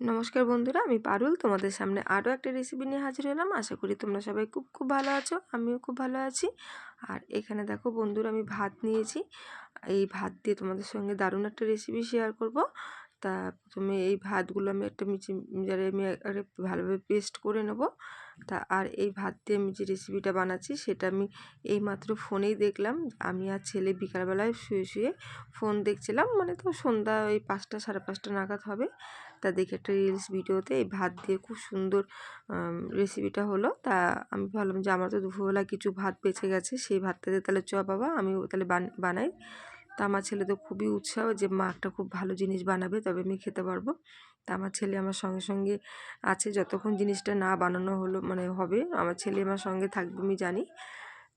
নমস্কার বন্ধুরা, আমি পারুল। তোমাদের সামনে আরও একটা রেসিপি নিয়ে হাজির হলাম। আশা করি তোমরা সবাই খুব খুব ভালো আছো, আমিও খুব ভালো আছি। আর এখানে দেখো বন্ধুরা, আমি ভাত নিয়েছি। এই ভাত দিয়ে তোমাদের সঙ্গে দারুণ একটা রেসিপি শেয়ার করব। তা প্রথমে এই ভাতগুলো আমি একটা মিচি যারে আমি ভালোভাবে পেস্ট করে নেব। তা আর এই ভাত দিয়ে আমি যে রেসিপিটা বানাচ্ছি সেটা আমি এইমাত্র ফোনেই দেখলাম। আমি আর ছেলে বিকালবেলায় শুয়ে শুয়ে ফোন দেখছিলাম। মানে তো সন্ধ্যা ওই পাঁচটা, সাড়ে পাঁচটা নাগাদ হবে। তা দেখে একটা রিলস ভিডিওতে এই ভাত দিয়ে খুব সুন্দর রেসিপিটা হলো। তা আমি ভাবলাম যে আমার তো দুপুরবেলা কিছু ভাত বেঁচে গেছে, সেই ভাতটা দিয়ে তাহলে চ বাবা আমি তাহলে বানাই। তা আমার ছেলে তো খুবই উৎসাহ যে, মা, একটা খুব ভালো জিনিস বানাবে, তবে আমি খেতে পারব। তা আমার ছেলে আমার সঙ্গে সঙ্গে আছে, যতক্ষণ জিনিসটা না বানানো হলো মানে হবে, আমার ছেলে আমার সঙ্গে থাকবে, আমি জানি।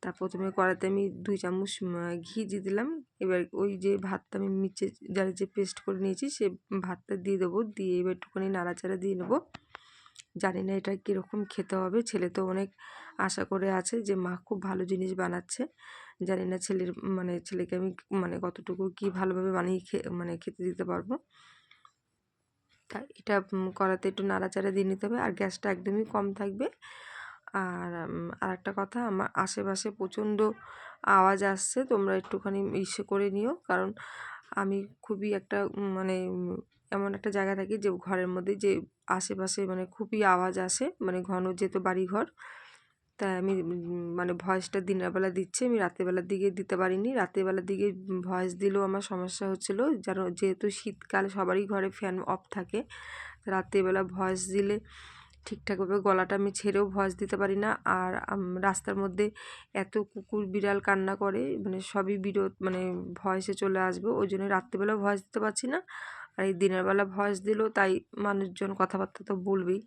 তা প্রথমে কড়াতে আমি দুই চামচ ঘি দিয়ে দিলাম। এবার ওই যে ভাতটা আমি মিচে যার যে পেস্ট করে নিয়েছি, সে ভাতটা দিয়ে দেবো। দিয়ে এবার একটুখানি নাড়াচাড়া দিয়ে নেব। জানি না এটা কীরকম খেতে হবে। ছেলে তো অনেক আশা করে আছে যে, মা, খুব ভালো জিনিস বানাচ্ছে। জানি না ছেলের মানে ছেলেকে আমি মানে কতটুকু কি ভালোভাবে বানিয়ে খেয়ে মানে খেতে দিতে পারব। তা এটা করাতে একটু নাড়াচাড়া দিয়ে নিতে হবে আর গ্যাসটা একদমই কম থাকবে। আর আর একটা কথা, আমার আশেপাশে প্রচণ্ড আওয়াজ আসছে, তোমরা একটুখানি ইসে করে নিও। কারণ আমি খুবই একটা মানে এমন একটা জায়গা থাকি যে ঘরের মধ্যে যে আশেপাশে মানে খুবই আওয়াজ আসে মানে ঘন যেহেতু বাড়ি ঘর তাই আমি মানে ভয়েসটা দিনের বেলা দিচ্ছি, আমি রাতেরবেলার দিকে দিতে পারিনি। রাতেরবেলার দিকে ভয়েস দিলেও আমার সমস্যা হচ্ছিল, যেন যেহেতু শীতকাল সবারই ঘরে ফ্যান অফ থাকে রাত্রিবেলা ভয়েস দিলে ঠিকঠাকভাবে গলাটা আমি ছেড়েও ভয়েস দিতে পারি না। আর রাস্তার মধ্যে এত কুকুর বিড়াল কান্না করে মানে সবই বিরোধ মানে ভয়েসে চলে আসবে, ওই জন্য রাত্রিবেলা ভয়েস দিতে পারছি না। আর এই দিনের বেলা ভয়েস দিলেও তাই মানুষজন কথাবার্তা তো বলবেই,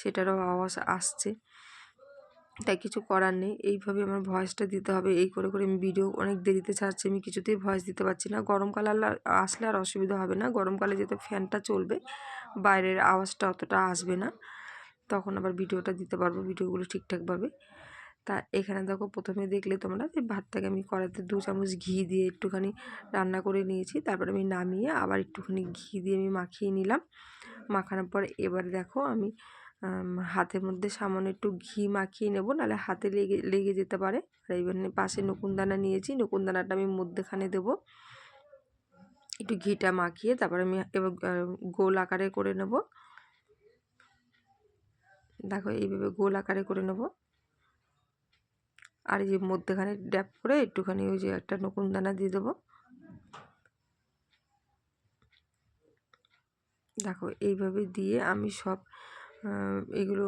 সেটারও আওয়াজ আসছে। তাই কিছু করার নেই। এইভাবে আমার ভয়েসটা দিতে হবে। এই করে করে আমি ভিডিও অনেক দেরিতে ছাড়ছি। আমি কিছুতেই ভয়েস দিতে পারছি না। গরমকাল আসলে আর অসুবিধা হবে না। গরমকালে যেহেতু ফ্যানটা চলবে, বাইরের আওয়াজটা অতটা আসবে না। তখন আবার ভিডিওটা দিতে পারব। ভিডিওগুলো ঠিকঠাকভাবে তা এখানে দেখো, প্রথমে দেখলে তোমরা যে ভাতটাকে আমি কড়াতে দু চামচ ঘি দিয়ে একটুখানি রান্না করে নিয়েছি। তারপরে আমি নামিয়ে আবার একটুখানি ঘি দিয়ে আমি মাখিয়ে নিলাম। মাখানোর পর এবার দেখো আমি হাতের মধ্যে সামান্য একটু ঘি মাখিয়ে নেব নাহলে হাতে লেগে লেগে যেতে পারে। আর এইবার পাশে নকুনদানা নিয়েছি নকুনদানাটা আমি মধ্যেখানে দেবো। একটু ঘিটা মাখিয়ে তারপরে আমি এবার গোল আকারে করে নেব। দেখো এইভাবে গোল আকারে করে নেব। আর এই যে মধ্যেখানে ড্যাপ করে একটুখানি ওই যে একটা নকুন দানা দিয়ে দেবো। দেখো এইভাবে দিয়ে আমি সব এগুলো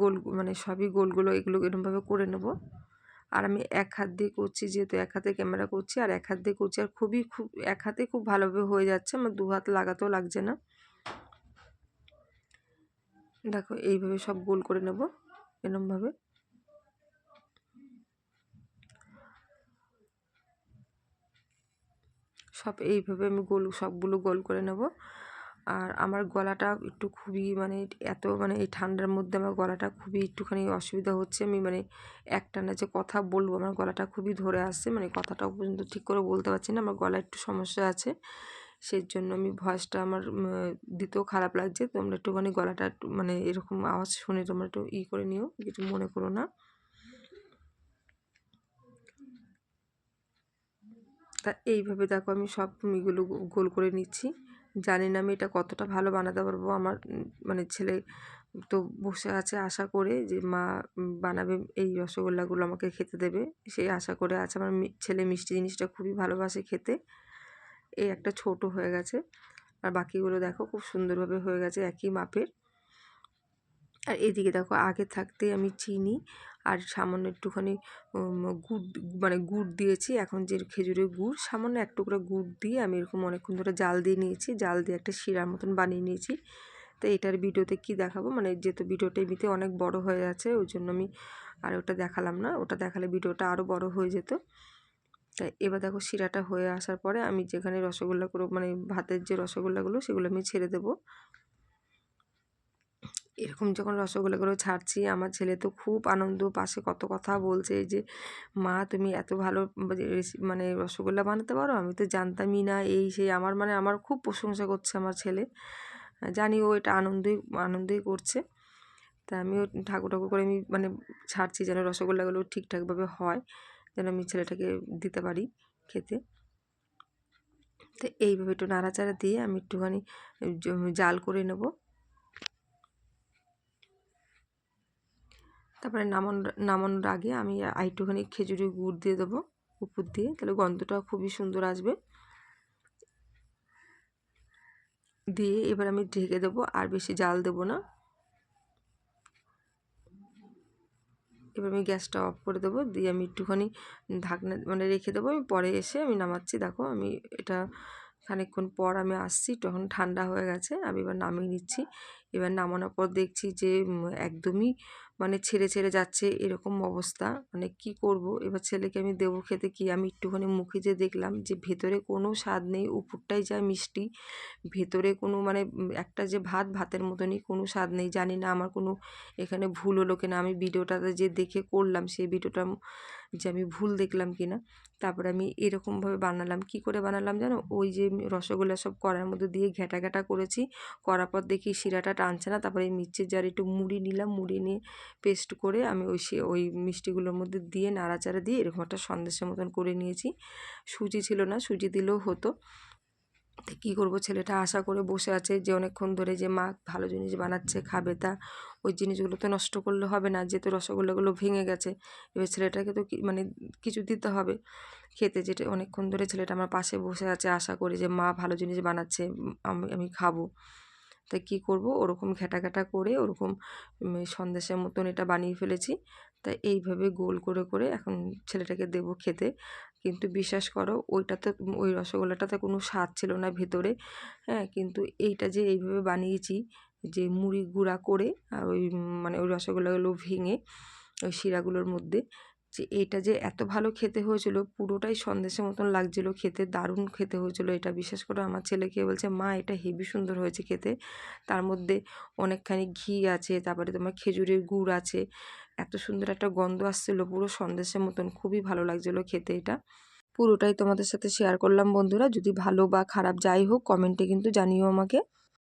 গোল মানে সবই গোলগুলো এগুলো এরকমভাবে করে নেব। আর আমি এক হাত দিয়ে করছি, যেহেতু এক হাতে ক্যামেরা করছি, আর এক হাত দিয়ে করছি, আর খুবই খুব, এক হাতে খুব ভালোভাবে হয়ে যাচ্ছে, আমার দু হাত লাগাতেও লাগছে না। দেখো, এইভাবে সব গোল করে নেব, এরমভাবে। সব এইভাবে আমি গোল, সবগুলো গোল করে নেব। আর আমার গলাটা একটু খুবই মানে এত মানে এই ঠান্ডার মধ্যে আমার গলাটা খুবই একটুখানি অসুবিধা হচ্ছে। আমি মানে একটানা যে কথা বলব, আমার গলাটা খুবই ধরে আসছে। মানে কথাটাও পর্যন্ত ঠিক করে বলতে পারছি না, আমার গলায় একটু সমস্যা আছে। সেই জন্য আমি ভয়েসটা আমার দিতেও খারাপ লাগছে। তোমরা একটুখানি গলাটা একটু মানে এরকম আওয়াজ শুনে তোমরা একটু ই করে নিও, কিছু মনে করো না। তা এইভাবে দেখো আমি সব এগুলো গোল করে নিচ্ছি। জানি না আমি এটা কতটা ভালো বানাতে পারব। আমার মানে ছেলে তো বসে আছে আশা করে যে, মা বানাবে এই রসগোল্লাগুলো আমাকে খেতে দেবে। সেই আশা করে আছে। আমার ছেলে মিষ্টি জিনিসটা খুবই ভালোবাসে খেতে। এই একটা ছোট হয়ে গেছে। আর বাকিগুলো দেখো খুব সুন্দরভাবে হয়ে গেছে, একই মাপের। আর এদিকে দেখো, আগে থাকতেই আমি চিনি। আর সামান্য একটুখানি গুড় মানে গুড় দিয়েছি। এখন যে খেজুরের গুড়, সামান্য এক টুকরো গুড় দিয়ে আমি এরকম অনেকক্ষণ ধরে জাল দিয়ে নিয়েছি। জাল দিয়ে একটা শিরার মতন বানিয়ে নিয়েছি। তো এটার ভিডিওতে কি দেখাবো? মানে যেহেতু ভিডিওটা এমনিতে অনেক বড় হয়ে যাচ্ছে ওই জন্য আমি আর ওটা দেখালাম না। ওটা দেখালে ভিডিওটা আরও বড় হয়ে যেত। তাই এবার দেখো শিরাটা হয়ে আসার পরে আমি যেখানে রসগোল্লা রসগোল্লাগুলো মানে ভাতের যে রসগোল্লাগুলো, সেগুলো আমি ছেড়ে দেবো। এরকম যখন রসগোল্লাগুলো ছাড়ছি, আমার ছেলে তো খুব আনন্দ, পাশে কত কথা বলছে যে, মা, তুমি এত ভালো মানে রসগোল্লা বানাতে পারো? আমি তো জানতামই না, এই সেই, আমার মানে আমার খুব প্রশংসা করছে আমার ছেলে। জানি ও এটা আনন্দই আনন্দই করছে। তা আমিও ঠাকুর ঠাকুর করে আমি মানে ছাড়ছি যেন রসগোল্লাগুলো ঠিকঠাকভাবে হয়, যেন আমি ছেলেটাকে দিতে পারি খেতে। তো এইভাবে একটু নাড়াচাড়া দিয়ে আমি একটুখানি জাল করে নেব। তারপরে নামানোর নামানোর আগে আমি আরেকটুখানি খেজুরি গুড় দিয়ে দেবো, উপর দিয়ে। তাহলে গন্ধটা খুবই সুন্দর আসবে। দিয়ে এবার আমি ঢেকে দেবো, আর বেশি জাল দেবো না। এবার আমি গ্যাসটা অফ করে দেবো, দিয়ে আমি একটুখানি ঢাকনা মানে রেখে দেবো। আমি পরে এসে আমি নামাচ্ছি। দেখো, আমি এটা খানিকক্ষণ পর আমি আসছি তখন ঠান্ডা হয়ে গেছে, আমি এবার নামিয়ে নিচ্ছি। এবার নামানোর পর দেখছি যে একদমই মানে ছেড়ে ছেড়ে যাচ্ছে এরকম অবস্থা। মানে কি করব? এবার ছেলেকে আমি দেবো খেতে কি? আমি একটুখানি মুখে যে দেখলাম যে ভেতরে কোনো স্বাদ নেই, উপরটাই যায় মিষ্টি, ভেতরে কোনো মানে একটা যে ভাত, ভাতের মতনই কোনো স্বাদ নেই। জানি না আমার কোনো এখানে ভুল হলো কিনা। আমি ভিডিওটাতে যে দেখে করলাম, সেই ভিডিওটা যে আমি ভুল দেখলাম কিনা, তারপরে আমি এরকমভাবে বানালাম। কি করে বানালাম জানো? ওই যে রসগোল্লা সব করার মধ্যে দিয়ে ঘেটা ঘেটা করেছি। করার পর দেখি শিরাটা টানছে না। তারপরে এই মিষ্টির জার একটু মুড়ি নিলাম। মুড়ি নিয়ে পেস্ট করে আমি ওই সে, ওই মিষ্টিগুলোর মধ্যে দিয়ে নাড়াচাড়া দিয়ে এরকম একটা সন্দেশের মতন করে নিয়েছি। সুজি ছিল না, সুজি দিলেও হতো। কী করব ছেলেটা আশা করে বসে আছে যে অনেকক্ষণ ধরে যে মা ভালো জিনিস বানাচ্ছে, খাবে তা। ওই জিনিসগুলো তো নষ্ট করলে হবে না, যেহেতু রসগোল্লাগুলো ভেঙে গেছে। এবার ছেলেটাকে তো মানে কিছু দিতে হবে। খেতে যেটা অনেকক্ষণ ধরে ছেলেটা আমার পাশে বসে আছে, আশা করে যে মা ভালো জিনিস বানাচ্ছে, আমি আমি খাব। তাই কী করব? ওরকম ঘেটা ঘেটা করে ওরকম সন্দেশের মতন এটা বানিয়ে ফেলেছি। তাই এইভাবে গোল করে করে এখন ছেলেটাকে দেবো খেতে। কিন্তু বিশ্বাস করো, ওইটাতে, ওই রসগোল্লাটাতে কোনো স্বাদ ছিল না ভেতরে। হ্যাঁ কিন্তু এইটা যে এইভাবে বানিয়েছি, যে মুড়ি গুঁড়া করে আর ওই মানে ওই রসগোল্লাগুলো ভেঙে ওই শিরাগুলোর মধ্যে যে এটা যে এত ভালো খেতে হয়েছিল, পুরোটাই সন্দেশের মতন লাগছিল, খেতে দারুণ খেতে হয়েছিল এটা। বিশেষ করে আমার ছেলেকে বলছে, মা, এটা হেভি সুন্দর হয়েছে খেতে। তার মধ্যে অনেকখানি ঘি আছে, তারপরে তোমার খেজুরের গুড় আছে। এত সুন্দর একটা গন্ধ আসছিল, পুরো সন্দেশের মতন। খুবই ভালো লাগছিল খেতে এটা। পুরোটাই তোমাদের সাথে শেয়ার করলাম বন্ধুরা। যদি ভালো বা খারাপ যাই হোক কমেন্টে কিন্তু জানিও আমাকে।